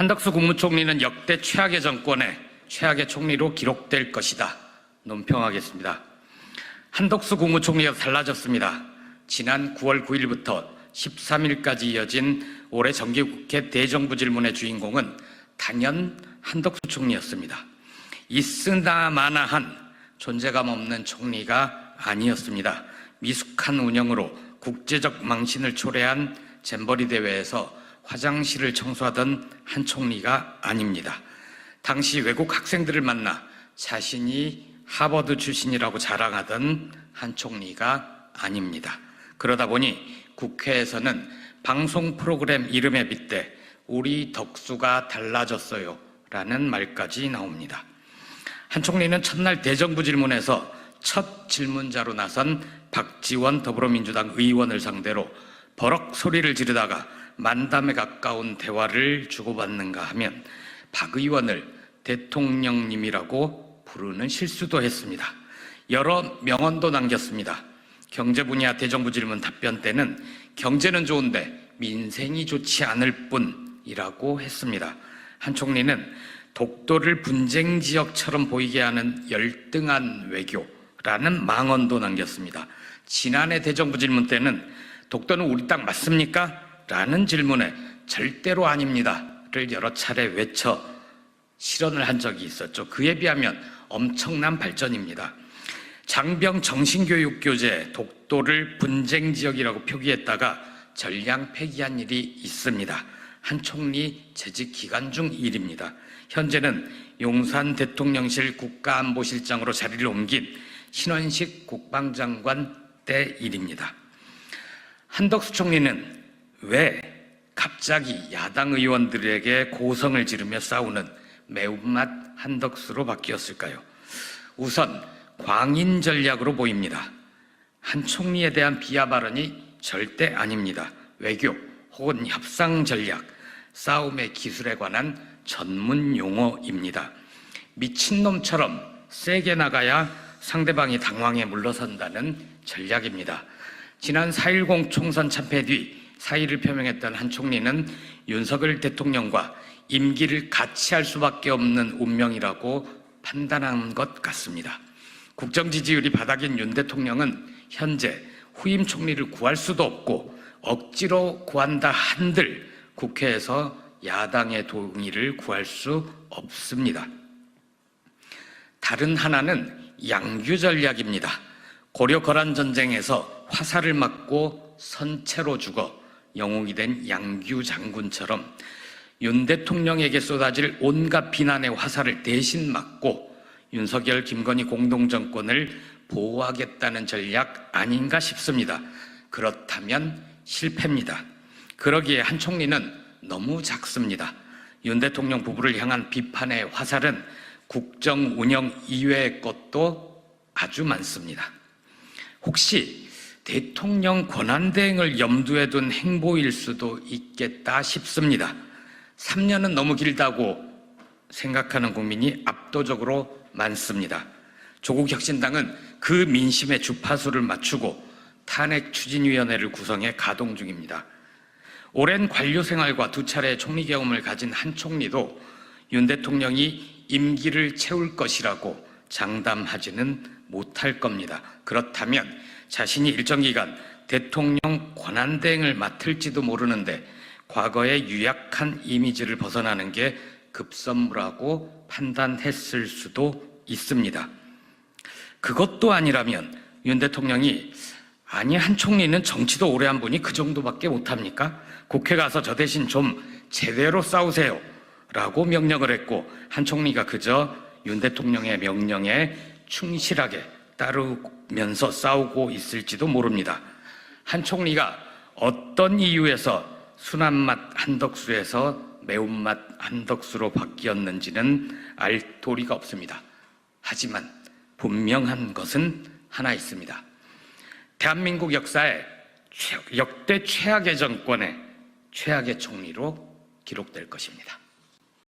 한덕수 국무총리는 역대 최악의 정권의 최악의 총리로 기록될 것이다. 논평하겠습니다. 한덕수 국무총리가 달라졌습니다. 지난 9월 9일부터 13일까지 이어진 올해 정기국회 대정부 질문의 주인공은 단연 한덕수 총리였습니다. 있으나 마나한 존재감 없는 총리가 아니었습니다. 미숙한 운영으로 국제적 망신을 초래한 잼버리 대회에서 화장실을 청소하던 한 총리가 아닙니다. 당시 외국 학생들을 만나 자신이 하버드 출신이라고 자랑하던 한 총리가 아닙니다. 그러다 보니 국회에서는 방송 프로그램 이름에 빗대 우리 덕수가 달라졌어요 라는 말까지 나옵니다. 한 총리는 첫날 대정부 질문에서 첫 질문자로 나선 박지원 더불어민주당 의원을 상대로 버럭 소리를 지르다가 만담에 가까운 대화를 주고받는가 하면 박 의원을 대통령님이라고 부르는 실수도 했습니다. 여러 명언도 남겼습니다. 경제 분야 대정부 질문 답변 때는 경제는 좋은데 민생이 좋지 않을 뿐이라고 했습니다. 한 총리는 독도를 분쟁 지역처럼 보이게 하는 열등한 외교라는 망언도 남겼습니다. 지난해 대정부 질문 때는 독도는 우리 땅 맞습니까? 라는 질문에 절대로 아닙니다 를 여러 차례 외쳐 실언을 한 적이 있었죠. 그에 비하면 엄청난 발전입니다. 장병 정신교육 교재 독도를 분쟁 지역이라고 표기했다가 전량 폐기한 일이 있습니다. 한 총리 재직 기간 중 일입니다. 현재는 용산 대통령실 국가안보실장으로 자리를 옮긴 신원식 국방장관 때 일입니다. 한덕수 총리는 왜 갑자기 야당 의원들에게 고성을 지르며 싸우는 매운맛 한덕수로 바뀌었을까요? 우선 광인 전략으로 보입니다. 한 총리에 대한 비하 발언이 절대 아닙니다. 외교 혹은 협상 전략, 싸움의 기술에 관한 전문 용어입니다. 미친놈처럼 세게 나가야 상대방이 당황해 물러선다는 전략입니다. 지난 4.10 총선 참패 뒤 사의를 표명했던 한 총리는 윤석열 대통령과 임기를 같이 할 수밖에 없는 운명이라고 판단한 것 같습니다. 국정 지지율이 바닥인 윤 대통령은 현재 후임 총리를 구할 수도 없고 억지로 구한다 한들 국회에서 야당의 동의를 구할 수 없습니다. 다른 하나는 양규 전략입니다. 고려 거란 전쟁에서 화살을 맞고 선체로 죽어 영웅이 된 양규 장군처럼 윤 대통령에게 쏟아질 온갖 비난의 화살을 대신 맞고 윤석열, 김건희 공동정권을 보호하겠다는 전략 아닌가 싶습니다. 그렇다면 실패입니다. 그러기에 한 총리는 너무 작습니다. 윤 대통령 부부를 향한 비판의 화살은 국정 운영 이외의 것도 아주 많습니다. 혹시 대통령 권한대행을 염두에 둔 행보일 수도 있겠다 싶습니다. 3년은 너무 길다고 생각하는 국민이 압도적으로 많습니다. 조국 혁신당은 그 민심의 주파수를 맞추고 탄핵 추진위원회를 구성해 가동 중입니다. 오랜 관료 생활과 두 차례 총리 경험을 가진 한 총리도 윤 대통령이 임기를 채울 것이라고 장담하지는 못할 겁니다. 그렇다면 자신이 일정 기간 대통령 권한대행을 맡을지도 모르는데 과거의 유약한 이미지를 벗어나는 게 급선무라고 판단했을 수도 있습니다. 그것도 아니라면 윤 대통령이 아니 한 총리는 정치도 오래 한 분이 그 정도밖에 못합니까? 국회 가서 저 대신 좀 제대로 싸우세요 라고 명령을 했고 한 총리가 그저 윤 대통령의 명령에 충실하게 따르면서 싸우고 있을지도 모릅니다. 한 총리가 어떤 이유에서 순한 맛 한덕수에서 매운맛 한덕수로 바뀌었는지는 알 도리가 없습니다. 하지만 분명한 것은 하나 있습니다. 대한민국 역사의 최- 역대 최악의 정권의 최악의 총리로 기록될 것입니다.